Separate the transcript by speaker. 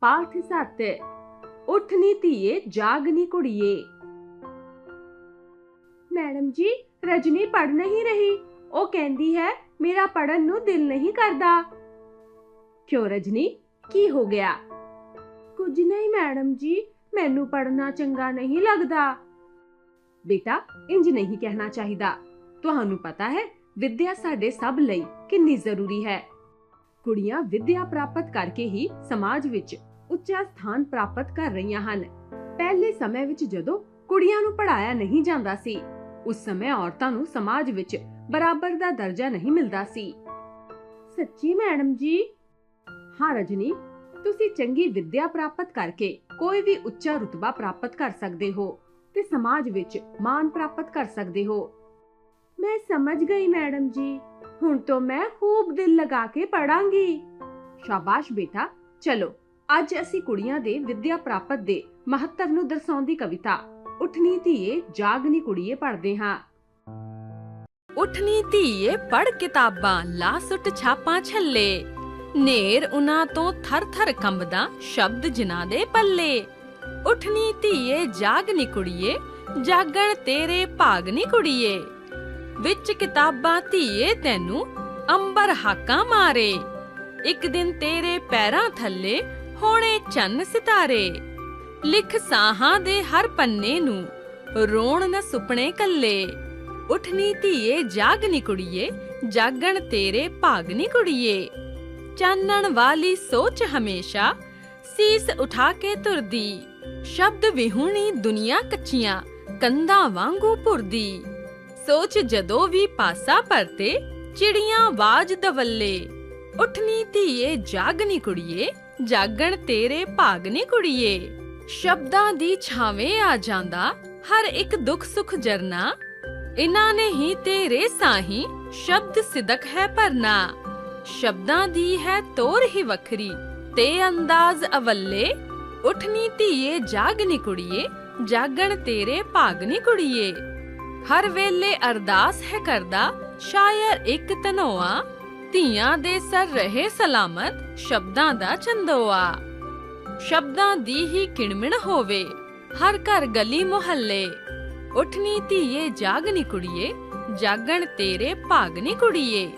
Speaker 1: ਪਾਠ 7 ਉੱਠ ਨੀ ਧੀਏ ਜਾਗ ਨੀ ਕੁੜੀਏ। ਮੈਡਮ ਜੀ, ਰਜਨੀ ਪੜ ਨਹੀਂ ਰਹੀ। ਉਹ ਕਹਿੰਦੀ ਹੈ, ਮੇਰਾ ਪੜਨ ਨੂੰ ਦਿਲ ਨਹੀਂ ਕਰਦਾ। ਕਿਉਂ ਰਜਨੀ? ਕੀ ਹੋ ਗਿਆ? ਕੁਝ ਨਹੀਂ ਮੈਡਮ ਜੀ, ਮੈਨੂੰ ਪੜਨਾ ਚੰਗਾ ਨਹੀਂ ਲੱਗਦਾ। ਬੇਟਾ ਇੰਜ ਨਹੀਂ ਕਹਿਣਾ ਚਾਹੀਦਾ। ਤੁਹਾਨੂੰ ਪਤਾ ਹੈ, ਵਿਦਿਆ ਸਾਡੇ ਸਭ ਲਈ ਕਿੰਨੀ ਜ਼ਰੂਰੀ ਹੈ। ਕੁੜੀਆਂ ਵਿਦਿਆ ਪ੍ਰਾਪਤ ਕਰਕੇ ਹੀ ਸਮਾਜ ਵਿੱਚ ਉੱਚਾ ਸਥਾਨ ਪ੍ਰਾਪਤ ਕਰ ਰਹੀਆਂ ਹਨ। ਪਹਿਲੇ ਸਮੇਂ ਵਿੱਚ ਜਦੋਂ ਕੁੜੀਆਂ ਨੂੰ ਪੜਾਇਆ ਨਹੀਂ ਜਾਂਦਾ ਸੀ, ਉਸ ਸਮੇਂ ਔਰਤਾਂ ਨੂੰ ਸਮਾਜ ਵਿੱਚ ਬਰਾਬਰ ਦਾ ਦਰਜਾ ਨਹੀਂ ਮਿਲਦਾ ਸੀ। ਸੱਚੀ ਮੈਡਮ ਜੀ? ਹਾਂ ਰਜਨੀ, ਤੁਸੀਂ ਚੰਗੀ ਵਿਦਿਆ ਪ੍ਰਾਪਤ ਕਰਕੇ ਕੋਈ ਵੀ ਉੱਚਾ ਰੁਤਬਾ ਪ੍ਰਾਪਤ ਕਰ ਸਕਦੇ ਹੋ ਤੇ ਸਮਾਜ ਵਿੱਚ ਮਾਣ ਪ੍ਰਾਪਤ ਕਰ ਸਕਦੇ ਹੋ। ਮੈਂ ਸਮਝ ਗਈ ਮੈਡਮ ਜੀ। ਹੁਣ ਤੋਂ ਮੈਂ ਖੂਬ ਦਿਲ ਲਗਾ ਕੇ ਪੜਾਂਗੀ ਸ਼ਾਬਾਸ਼ ਬੇਟਾ, ਚਲੋ, ਅੱਜ ਅਸੀਂ ਕੁੜੀਆਂ ਦੇ ਵਿਦਿਆ ਪ੍ਰਾਪਤ ਦੇ ਮਹੱਤਵ ਨੂੰ ਦਰਸਾਉਂਦੀ ਕਵਿਤਾ ਉਠਨੀ ਧੀਏ, ਜਾਗਨੀ ਕੁੜੀਏ ਪੜ੍ਹਦੇ ਹਾਂ।
Speaker 2: ਉਠਨੀ ਧੀਏ ਪੜ ਕਿਤਾਬਾਂ, ਲਾ ਸੁੱਟ ਛਾਪਾਂ ਛੱਲੇ। ਨੇਰ ਉਨਾ ਤੋਂ ਥਰ ਥਰ ਕੰਬਦਾ, ਸ਼ਬਦ ਜਿਨ੍ਹਾਂ ਦੇ ਪੱਲੇ। ਉਠਨੀ ਧੀਏ, ਜਾਗਨੀ ਕੁੜੀਏ, ਜਾਗਣ ਤੇਰੇ ਭਾਗਨੀ ਕੁੜੀਏ। ਵਿੱਚ ਕਿਤਾਬਾਂ ਧੀਏ ਤੈਨੂੰ, ਅੰਬਰ ਹਾਕਾਂ ਮਾਰੇ। ਇੱਕ ਦਿਨ ਤੇਰੇ ਪੈਰਾਂ ਥੱਲੇ ਹੋਣੇ ਚੰਨ ਸਿਤਾਰੇ। ਲਿਖ ਸਾਹਾਂ ਦੇ ਹਰ ਪੰਨੇ ਨੂੰ, ਰੋਣ ਨਾ ਸੁਪਨੇ ਕੱਲੇ। ਉਠਨੀ ਧੀਏ, ਜਾਗਨੀ ਕੁੜੀਏ, ਜਾਗਣ ਤੇਰੇ ਭਾਗਨੀ ਕੁੜੀਏ। ਚਾਨਣ ਵਾਲੀ ਸੋਚ ਹਮੇਸ਼ਾ, ਸੀਸ ਉਠਾ ਕੇ ਤੁਰਦੀ। ਸ਼ਬਦ ਵਿਹੂਣੀ ਦੁਨੀਆ ਕੱਚੀਆਂ, ਕੰਧਾਂ ਵਾਂਗੂ ਭੁਰਦੀ। ਸੋਚ ਜਦੋਂ ਵੀ ਪਾਸਾ ਪਰਤੇ ਚਿੜੀਆਂ ਆਵਾਜ਼ ਦਵੱਲੇ। ਉਠਨੀ ਧੀਏ, ਜਾਗਨੀ ਕੁੜੀਏ, ਜਾਗਣ ਤੇਰੇ ਭਾਗਨੀ ਕੁੜੀਏ। ਸ਼ਬਦਾਂ ਦੀ ਛਾਵੇਂ ਆ ਜਾਂਦਾ, ਹਰ ਇੱਕ ਦੁੱਖ ਸੁਖ ਜਰਨਾ। ਇਨਾਂ ਨੇ ਹੀ ਤੇਰੇ ਸਾਹੀ ਸ਼ਬਦ ਸਿਦਕ ਹੈ ਭਰਨਾ। ਸ਼ਬਦਾਂ ਦੀ ਹੈ ਤੋਰ ਹੀ ਵੱਖਰੀ, ਤੇ ਅੰਦਾਜ਼ ਅਵੱਲੇ। ਉਠਨੀ ਧੀਏ, ਜਾਗਨੀ ਕੁੜੀਏ, ਜਾਗਣ ਤੇਰੇ ਭਾਗਨੀ ਕੁੜੀਏ। ਹਰ ਵੇਲੇ ਅਰਦਾਸ ਹੈ ਕਰਦਾ, ਸ਼ਾਇਰ ਇੱਕ ਤਨੋਆ। ਧੀਆਂ ਦੇ ਸਰ ਰਹੇ ਸਲਾਮਤ, ਸ਼ਬਦਾਂ ਦਾ ਚੰਦੋਆ। ਸ਼ਬਦਾਂ ਦੀ ਹੀ ਕਿਣਮਿਣ ਹੋਵੇ, ਹਰ ਘਰ ਗਲੀ ਮੁਹੱਲੇ। ਉਠਨੀ ਧੀਏ, ਜਾਗਨੀ ਕੁੜੀਏ, ਜਾਗਣ ਤੇਰੇ ਭਾਗਨੀ ਕੁੜੀਏ।